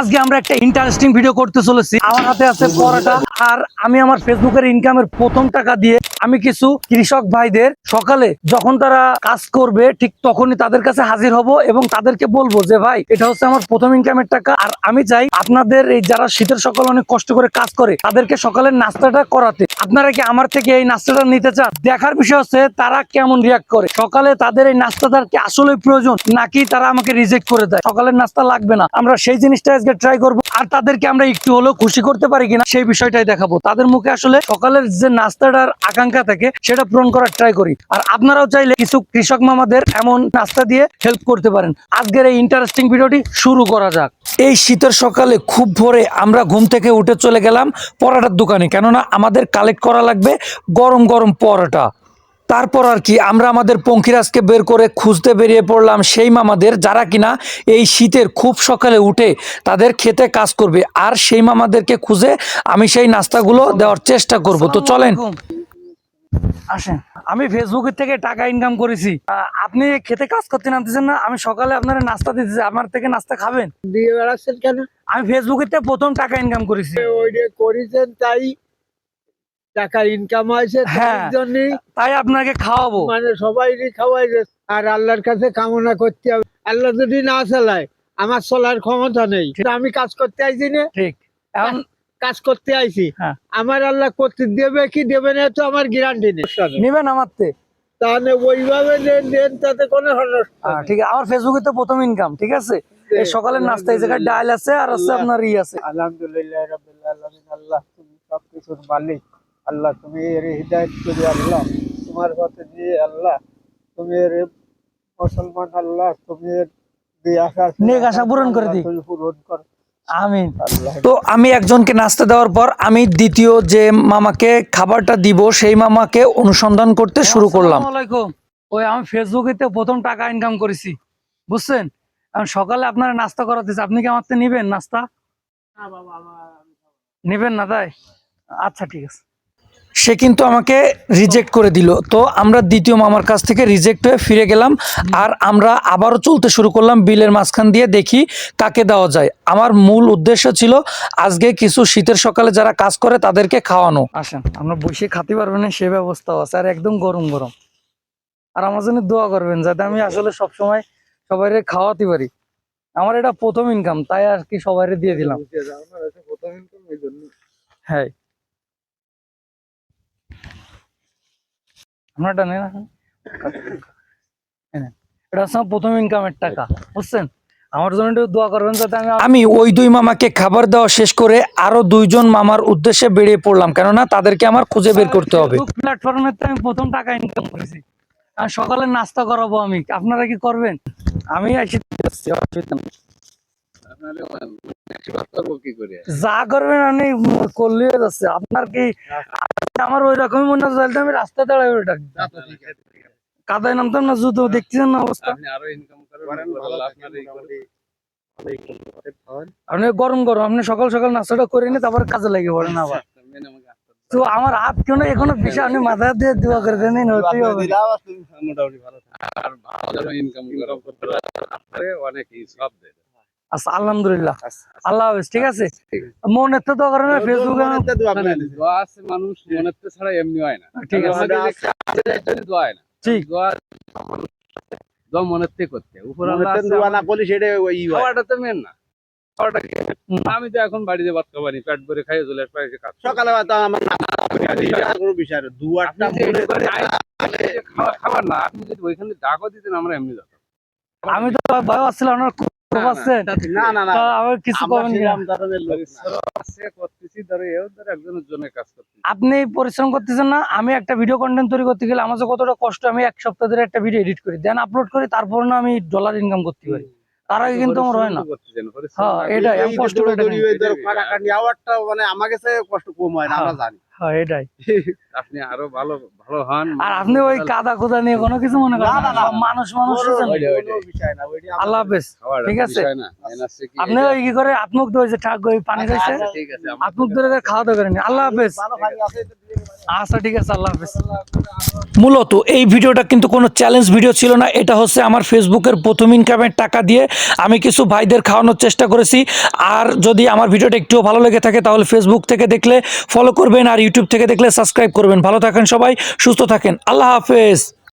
আজকে আমরা একটা ইন্টারেস্টিং ভিডিও করতে চলেছি। আমার হাতে আছে পরোটা, আর আমি আমার ফেসবুকের ইনকামের প্রথম টাকা দিয়ে আমি কিছু কৃষক ভাইদের সকালে যখন তারা কাজ করবে, ঠিক তখনই তাদের কাছে হাজির হব এবং তাদেরকে বলব যে, ভাই, এটা হচ্ছে আমার প্রথম ইনকামের টাকা আর আমি চাই আপনাদের এই যারা শীতের সকাল অনেক কষ্ট করে কাজ করে, তাদেরকে সকালের নাস্তাটা করাতে। আপনারা কি আমার থেকে এই নাস্তাটা নিতে চান? দেখার বিষয় হচ্ছে তারা কেমন রিয়াক্ট করে। সকালে তাদের এই নাস্তাটার কি আসলে প্রয়োজন, নাকি তারা আমাকে রিজেক্ট করে দেয়? সকালের নাস্তা লাগবে না। আমরা সেই জিনিসটা আজকে ট্রাই করব। আর তাদেরকে আমরা একটু হলেও খুশি করতে পারি কিনা সেই বিষয়টাই দেখাবো। তাদের মুখে আসলে সকালের যে নাস্তাটার আকাঙ্ক্ষা থাকে, সেটা পূরণ করার ট্রাই করি। আর আপনারাও চাইলে কিছু কৃষক মামাদের এমন নাস্তা দিয়ে হেল্প করতে পারেন। আজকের এই ইন্টারেস্টিং ভিডিওটি শুরু করা যাক। এই শীতের সকালে খুব ভোরে আমরা ঘুম থেকে উঠে চলে গেলাম পরোটার দোকানে। কেননা আমাদের কালেক্ট করা লাগবে গরম গরম পরোটা। তারপর আর কি আমরা আমাদের পঙ্খিরাজকে বের করে খুঁজতে বেরিয়ে পড়লাম সেই মামাদের যারা কিনা এই শীতের খুব সকালে উঠে তাদের খেতে কাজ করবে। আর সেই মামাদেরকে খুঁজে আমি সেই নাস্তাগুলো দেওয়ার চেষ্টা করব। তো চলেন। আসেন আমি ফেসবুকের থেকে টাকা ইনকাম করেছি। আপনি খেতে কাজ করতে নামতেছেন না আমি সকালে আপনার নাস্তা দিতেছি আমার থেকে নাস্তা খাবেন? দিয়ে বেড়াচ্ছেন কেন? আমি ফেসবুকের থেকে প্রথম টাকা ইনকাম করেছি। ওইটা করেছেন তাই টাকা ইনকাম হয়েছে হ্যাঁ। তাই আপনাকে খাওয়াবো। মানে সবাই খাওয়াই যে- আর আল্লাহর কাছে কামনা করতে হবে। আল্লাহ যদি না চালায় আমার চলার ক্ষমতা নেই। আমি কাজ করতে আইছি না। ঠিক। এখন কাজ করতে আইছি। হ্যাঁ। আমার আল্লাহ করতে দেবে কি দেবে না তো আমার গ্যারান্টি নেই। নেবেন আমার তাহলে ওইভাবে নেন তাতে কোনো হ্যাঁ। ঠিক। আছে আমার ফেসবুকে তো প্রথম ইনকাম ঠিক আছে? এই সকালের নাস্তা এই জায়গায় ডাল আছে আর আছে আপনার ই আছে। আলহামদুলিল্লাহ রাব্বিল আলামিন আল্লাহ তুমি সবকিছুর মালিক। আল্লাহ তুমি এর হৃদায়ত করি আল্লাহ তোমার পথে দিয়ে আল্লাহ তুমি এর মুসলমান আল্লাহ তুমি এর নেক আশা পূরণ করে দিই। পূরণ কর। আমিন। তো আমি একজনকে নাস্তা দেওয়ার পর আমি দ্বিতীয় যে মামাকে খাবারটা দিব সেই মামাকে অনুসন্ধান করতে শুরু করলাম। ওই আমি ফেসবুকে তো প্রথম টাকা ইনকাম করেছি। বুঝছেন? আমি সকালে আপনার নাস্তা করাতেছি আপনি কি আমার থেকে নিবেন নাস্তা নিবেন না তাই? আচ্ছা ঠিক আছে। সে কিন্তু আমাকে রিজেক্ট করে দিল। তো আমরা দ্বিতীয় মামার কাছ থেকে রিজেক্ট হয়ে ফিরে গেলাম আর আমরা আবারও চলতে শুরু করলাম বিলের মাঝখান দিয়ে দেখি কাকে দেওয়া যায়। আমার মূল উদ্দেশ্য ছিল আজকে কিছু শীতের সকালে যারা কাজ করে তাদেরকে খাওয়ানো। আসেন আমরা বসে খাতে পারবেন না সে ব্যবস্থাও আছে আর একদম গরম গরম। আর আমার জন্য দোয়া করবেন যাতে আমি আসলে সব সময় সবাই খাওয়াতে পারি। আমার এটা প্রথম ইনকাম তাই আর কি সবাই দিয়ে দিলাম। হ্যাঁ। এটা এই নেন। এটা হচ্ছে প্রথম ইনকামের টাকা বুঝছেন? আমার জন্য একটু দোয়া করবেন যাতে আমি আমি ওই দুই মামাকে খাবার দেওয়া শেষ করে আরও দুইজন মামার উদ্দেশ্যে বেরিয়ে পড়লাম কেননা তাদেরকে আমার খুঁজে বের করতে হবে। প্ল্যাটফর্মের তো আমি প্রথম টাকা ইনকাম করেছি। আর সকালে নাস্তা করাবো আমি। আপনারা কি করবেন? আমি অসুবিধা নেই। যা করবেন আপনি করলে যাচ্ছে। আপনার কি আমার ওই রকমই মনে হচ্ছে আমি রাস্তা দাঁড়াই ওটা কাদায় নামতাম না জুতো দেখতেছেন না অবস্থা? আপনি গরম গরম আপনি সকাল সকাল নাস্তাটা করে নিয়ে তারপর কাজে লেগে পড়েন আবার। তো আমার হাত কেন এখনও বিষয় আপনি মাথা দিয়ে দোয়া করে দেন এই হতেই হবে। আচ্ছা আলহামদুলিল্লাহ। আল্লাহ হাফেজ ঠিক আছে? মনের তো দোয়া করেন ফেসবুকে মানুষ মনের তো ছাড়া এমনি হয় না। ঠিক আছে। দোয়া হয় না। ঠিক। দোয়া দোয়া মনের থেকে করতে। উপর আল্লাহ আছে, খাওয়াটা তো মেন না। খাওয়াটা কি? হুম। আমি তো এখন বাড়িতে ভাত খাবানি পেট ভরে খাই চলে আসবে। সকালে খাবার না আপনি যদি ওইখানে ডাকও দিতেন আমরা এমনি যেতাম। আমি তো ভয় পাচ্ছেন না না না আমার কিছু কমেন আপনি পরিশ্রম করতেছেন না আমি একটা ভিডিও কন্টেন্ট তৈরি করতে গেলে আমার যে কতটা কষ্ট আমি এক সপ্তাহ ধরে একটা ভিডিও এডিট করি। দেন আপলোড করি তারপর না আমি ডলার ইনকাম করতে পারি। তার আগে কিন্তু আমার হয় না। হ্যাঁ, এটাই, আমি কষ্ট করে এটা মানে আমার কাছে কষ্ট কম হয় না আমরা জানি। মূলত এই ভিডিওটা কিন্তু কোন চ্যালেঞ্জ ভিডিও ছিল না। এটা হচ্ছে আমার ফেসবুকের প্রথম ইনকামের টাকা দিয়ে আমি কিছু ভাইদের খাওয়ানোর চেষ্টা করেছি। আর যদি আমার ভিডিওটা একটু ভালো লেগে থাকে তাহলে ফেসবুক থেকে দেখলে ফলো করবেন আর ইউটিউব থেকে দেখলে সাবস্ক্রাইব করবেন। ভালো থাকেন সবাই সুস্থ থাকেন। আল্লাহ হাফেজ।